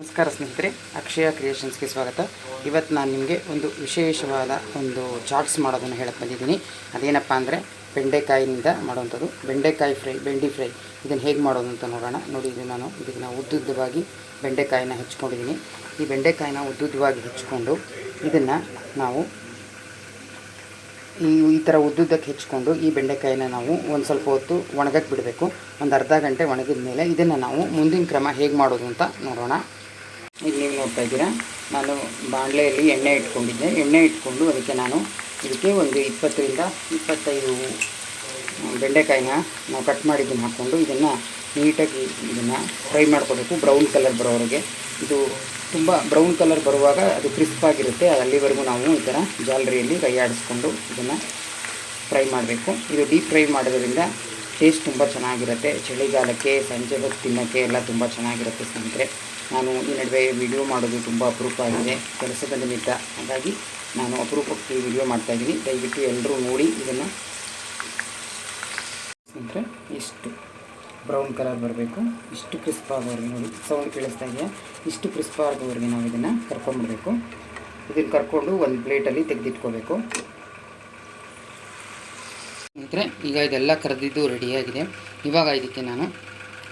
ನಮಸ್ಕಾರ ಸ್ನೇಹಿತರೆ, ಅಕ್ಷಯ ಕ್ರಿಯೇಷನ್ಸ್ಗೆ ಸ್ವಾಗತ. ಇವತ್ತು ನಾನು ನಿಮಗೆ ಒಂದು ವಿಶೇಷವಾದ ಒಂದು ಚಾಟ್ಸ್ ಮಾಡೋದನ್ನು ಹೇಳಕ್ಕೆ ಬಂದಿದ್ದೀನಿ. ಅದೇನಪ್ಪ ಅಂದರೆ ಬೆಂಡೆಕಾಯಿನಿಂದ ಮಾಡುವಂಥದ್ದು. ಬೆಂಡೆಕಾಯಿ ಫ್ರೈ, ಬೆಂಡಿ ಫ್ರೈ, ಇದನ್ನು ಹೇಗೆ ಮಾಡೋದು ಅಂತ ನೋಡೋಣ. ನೋಡಿ, ಇದು ನಾನು ಇದನ್ನು ಉದ್ದುದ್ದವಾಗಿ ಬೆಂಡೆಕಾಯಿನ ಹೆಚ್ಕೊಂಡಿದ್ದೀನಿ. ಈ ಬೆಂಡೆಕಾಯಿನ ಉದ್ದುದ್ದವಾಗಿ ಹೆಚ್ಚಿಕೊಂಡು ಇದನ್ನು ನಾವು ಈ ಈ ಥರ ಉದ್ದುದ್ದಕ್ಕೆ ಹೆಚ್ಕೊಂಡು ಈ ಬೆಂಡೆಕಾಯಿನ ನಾವು ಒಂದು ಸ್ವಲ್ಪ ಹೊತ್ತು ಒಣಗಕ್ಕೆ ಬಿಡಬೇಕು. ಒಂದು ಅರ್ಧ ಗಂಟೆ ಒಣಗಿದ ಮೇಲೆ ಇದನ್ನು ನಾವು ಮುಂದಿನ ಕ್ರಮ ಹೇಗೆ ಮಾಡೋದು ಅಂತ ನೋಡೋಣ. ಈಗ ನೀವು ನೋಡ್ತಾ ಇದ್ದೀರಾ? ನಾನು ಬಾಣಲೆಯಲ್ಲಿ ಎಣ್ಣೆ ಇಟ್ಕೊಂಡಿದ್ದೆ. ಎಣ್ಣೆ ಇಟ್ಕೊಂಡು ಅದಕ್ಕೆ ನಾನು ಇದಕ್ಕೆ ಒಂದು ಇಪ್ಪತ್ತರಿಂದ ಇಪ್ಪತ್ತೈದು ಬೆಂಡೆಕಾಯಿನ ನಾವು ಕಟ್ ಮಾಡಿದ್ದನ್ನು ಹಾಕ್ಕೊಂಡು ಇದನ್ನು ನೀಟಾಗಿ ಇದನ್ನು ಫ್ರೈ ಮಾಡ್ಕೋಬೇಕು. ಬ್ರೌನ್ ಕಲರ್ ಬರೋವರೆಗೆ. ಇದು ತುಂಬ ಬ್ರೌನ್ ಕಲರ್ ಬರುವಾಗ ಅದು ಕ್ರಿಸ್ಪ್ ಆಗಿರುತ್ತೆ. ಅಲ್ಲಿವರೆಗೂ ನಾವು ಈ ಥರ ಜಾಲರಿಯಲ್ಲಿ ಕೈ ಆಡಿಸ್ಕೊಂಡು ಇದನ್ನು ಫ್ರೈ ಮಾಡಬೇಕು. ಇದು ಡೀಪ್ ಫ್ರೈ ಮಾಡೋದ್ರಿಂದ ಟೇಸ್ಟ್ ತುಂಬ ಚೆನ್ನಾಗಿರುತ್ತೆ. ಚಳಿಗಾಲಕ್ಕೆ, ಸಂಜೆ ಹೊತ್ತು ತಿನ್ನೋಕ್ಕೆ ಎಲ್ಲ ತುಂಬ ಚೆನ್ನಾಗಿರುತ್ತೆ ಸ್ನೇಹಿತರೆ. ನಾನು ಈ ನಡುವೆ ವಿಡಿಯೋ ಮಾಡೋದು ತುಂಬ ಅಪರೂಪ ಆಗಿದೆ. ಕೆಲಸದ ನಿಮಿತ್ತ ಹಾಗಾಗಿ ನಾನು ಅಪರೂಪಕ್ಕೆ ವಿಡಿಯೋ ಮಾಡ್ತಾಯಿದ್ದೀನಿ ದಯವಿಟ್ಟು ಎಲ್ಲರೂ ನೋಡಿ ಇದನ್ನು. ಸ್ನೇಹಿತರೆ ಇಷ್ಟು ಬ್ರೌನ್ ಕಲರ್ ಬರಬೇಕು? ಇಷ್ಟು ಕ್ರಿಸ್ಪ್ ಆಗೋವರೆಗೆ ನೋಡಿ. ಸೌಂಡ್ ಕೇಳಿಸ್ತಾ ಇದೆಯಾ? ಇಷ್ಟು ಕ್ರಿಸ್ಪ್ ಆಗೋವರೆಗೆ ನಾವು ಇದನ್ನು ಕರ್ಕೊಂಡ್ಬಿಡಬೇಕು ಇದನ್ನು ಕರ್ಕೊಂಡು ಒಂದು ಪ್ಲೇಟಲ್ಲಿ ತೆಗೆದಿಟ್ಕೋಬೇಕು. ಸ್ನೇಹಿತರೆ, ಈಗ ಇದೆಲ್ಲ ಕರೆದಿದ್ದು ರೆಡಿಯಾಗಿದೆ ಇವಾಗ ಇದಕ್ಕೆ ನಾನು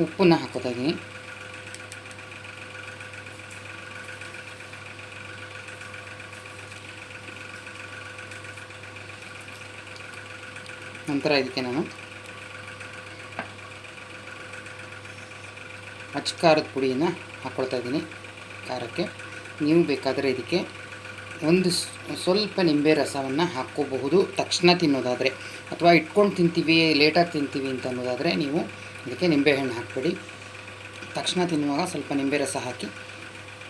ಉಪ್ಪನ್ನು ಹಾಕೋತಾ ಇದ್ದೀನಿ. ನಂತರ ಇದಕ್ಕೆ ನಾನು ಅಚ್ಚ ಖಾರದ ಪುಡಿಯನ್ನು ಹಾಕ್ಕೊಳ್ತಾ ಇದ್ದೀನಿ. ಖಾರಕ್ಕೆ. ನೀವು ಬೇಕಾದರೆ ಇದಕ್ಕೆ ಒಂದು ಸ್ವಲ್ಪ ನಿಂಬೆ ರಸವನ್ನು ಹಾಕ್ಕೋಬಹುದು. ತಕ್ಷಣ ತಿನ್ನೋದಾದರೆ, ಅಥವಾ ಇಟ್ಕೊಂಡು ತಿಂತೀವಿ ಲೇಟಾಗಿ ತಿಂತೀವಿ ಅಂತ ಅನ್ನೋದಾದರೆ ನೀವು ಇದಕ್ಕೆ ನಿಂಬೆಹಣ್ಣು ಹಾಕ್ಬಿಡಿ. ತಕ್ಷಣ ತಿನ್ನುವಾಗ ಸ್ವಲ್ಪ ನಿಂಬೆ ರಸ ಹಾಕಿ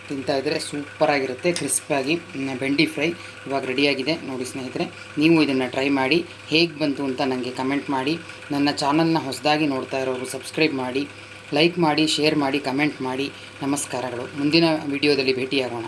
ತಿಂತಾ ಇದ್ದರೆ ಸೂಪರಾಗಿರುತ್ತೆ, ಕ್ರಿಸ್ಪಾಗಿ ಬೆಂಡಿ ಫ್ರೈ ಇವಾಗ ರೆಡಿಯಾಗಿದೆ ನೋಡಿ ಸ್ನೇಹಿತರೆ. ನೀವು ಇದನ್ನು ಟ್ರೈ ಮಾಡಿ, ಹೇಗೆ ಬಂತು ಅಂತ ನನಗೆ ಕಮೆಂಟ್ ಮಾಡಿ, ನನ್ನ ಚಾನಲ್ನ ಹೊಸದಾಗಿ ನೋಡ್ತಾ ಇರೋರು ಸಬ್ಸ್ಕ್ರೈಬ್ ಮಾಡಿ, ಲೈಕ್ ಮಾಡಿ, ಶೇರ್ ಮಾಡಿ, ಕಮೆಂಟ್ ಮಾಡಿ. ನಮಸ್ಕಾರಗಳು. ಮುಂದಿನ ವಿಡಿಯೋದಲ್ಲಿ ಭೇಟಿಯಾಗೋಣ.